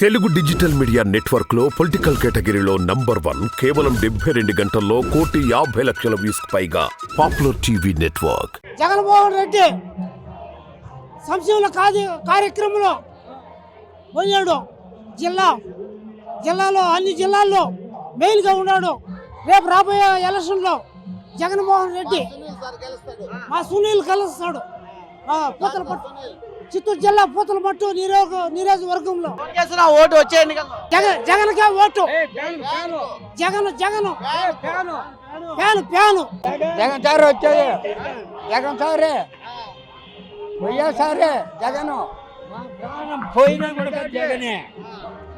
Telugu digital media నెట్వర్క్లో political కేటగిరీలో number one కేవలం డెబ్బై రెండు గంటల్లో కోటి యాభై లక్షల వ్యూస్ పైగా popular TV network. Jaganmohan Reddy సంక్షేమ కార్య కార్యక్రమంలో పోయాడు. జిల్లా జిల్లాలో అన్ని జిల్లాల్లో మెయిన్గా ఉన్నాడు. రేపు రాబోయే ఎలక్షన్లో జగన్మోహన్ రెడ్డి. మా సునీల్ కలుస్తాడు ఆ, పూతలపట్టు చిత్తూరు జిల్లా పూతలపట్టు నిరోజ నియోజకవర్గంలో. ఓటు వచ్చే Jagan జగన్కే vote. Jagan Jagan. Fan fan Jagan sir వచ్చేది. జగన్ సారే. వైఎస్ఆరే జగన్. మా ప్రాణం పోయినా కూడా జగనే.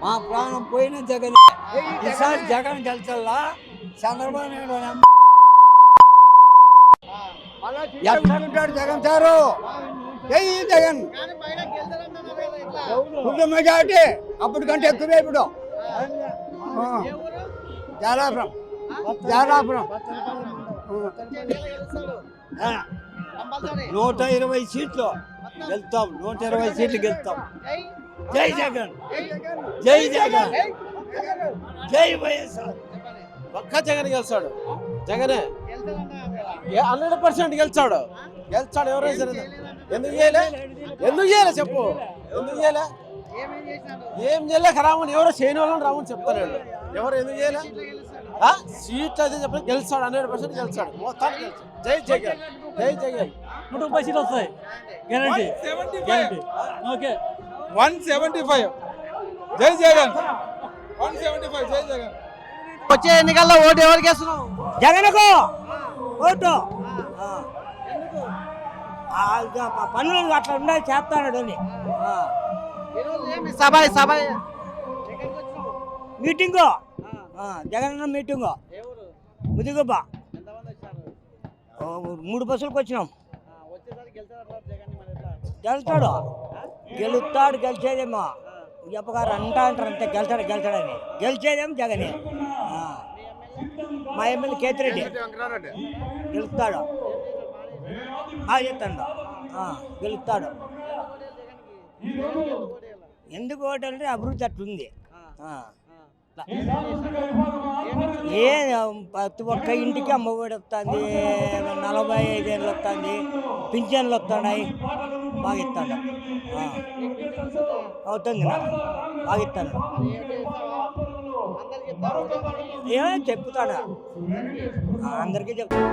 మా ప్రాణం పోయిన జగనే. ఈసారి జగన్ గెలిచల్లా? చంద్రబాబు నాయుడు ఎట్లుంటాడు జగన్ సారు. జై జగన్. ఇప్పుడు మెజార్టీ. అప్పటికంటే ఎక్కువే ఇప్పుడు. జాలాపురం. జాలాపురం. నూట ఇరవై సీట్లు. గెలుతాం. నూట ఇరవై సీట్లు గెలుతాం. జై జగన్. జై జగన్. జై వైఎస్ఆర్. ఒక్క జగన్ గెలిచాడు జగనే. హండ్రెడ్ పర్సెంట్ గెలిచాడు గెలిచాడు ఎవరైనా సరే. ఎందుకు చేయలే? ఎందుకు చేయలే చెప్పు? ఎందుకు చేయలే? ఏం చేయలే? రామని ఎవరో చేయని వాళ్ళని రామని చెప్తాను ఎవరు ఎందుకు చేయలే? ఆ? సీట్ అయితే చెప్పి గెలిచాడు హండ్రెడ్ పర్సెంట్ గెలిచాడు మొత్తానికి గెలిచాడు జై జగన్. జై జగన్. నూట ముప్పై సీట్లు వస్తాయి. Guarantee guarantee okay one seventy five. జై జగన్. One seventy five. జై జగన్. వచ్చే ఎన్నికల్లో ఓటు ఎవరికి వేస్తున్నావు? జగన్కు ఓటు. పనులు అట్లా ఉన్నాయి చేస్తాడు అని సభ సభ మీటింగు? జగన్ మీటింగు. ముదిగొబ్బ. మూడు బస్సులకు వచ్చినాం. గెలుస్తాడు. గెలుస్తాడు గెలిచేదేమో. చెప్పగారు అంటా అంటారు అంతే గెలుస్తాడు గెలుస్తాడని. గెలిచేదేమో జగనే. ఆ. మా ఎమ్మెల్యే కేతిరెడ్డి. గెలుస్తాడు. ఆ, గెలుస్తాడు. ఎందుకు ఓటు అంటే అభివృద్ధి అట్లుంది. ఆ. ఏ ప్రతి ఒక్క ఇంటికి అమ్మఒడి వస్తుంది నలభై ఐదేళ్ళు వస్తుంది పింఛన్లు వస్తున్నాయి బాగా ఇస్తాడు. అవుతుంది బాగా ఇస్తాడు ఏమో చెప్తాడా? అందరికీ చెప్తాడు.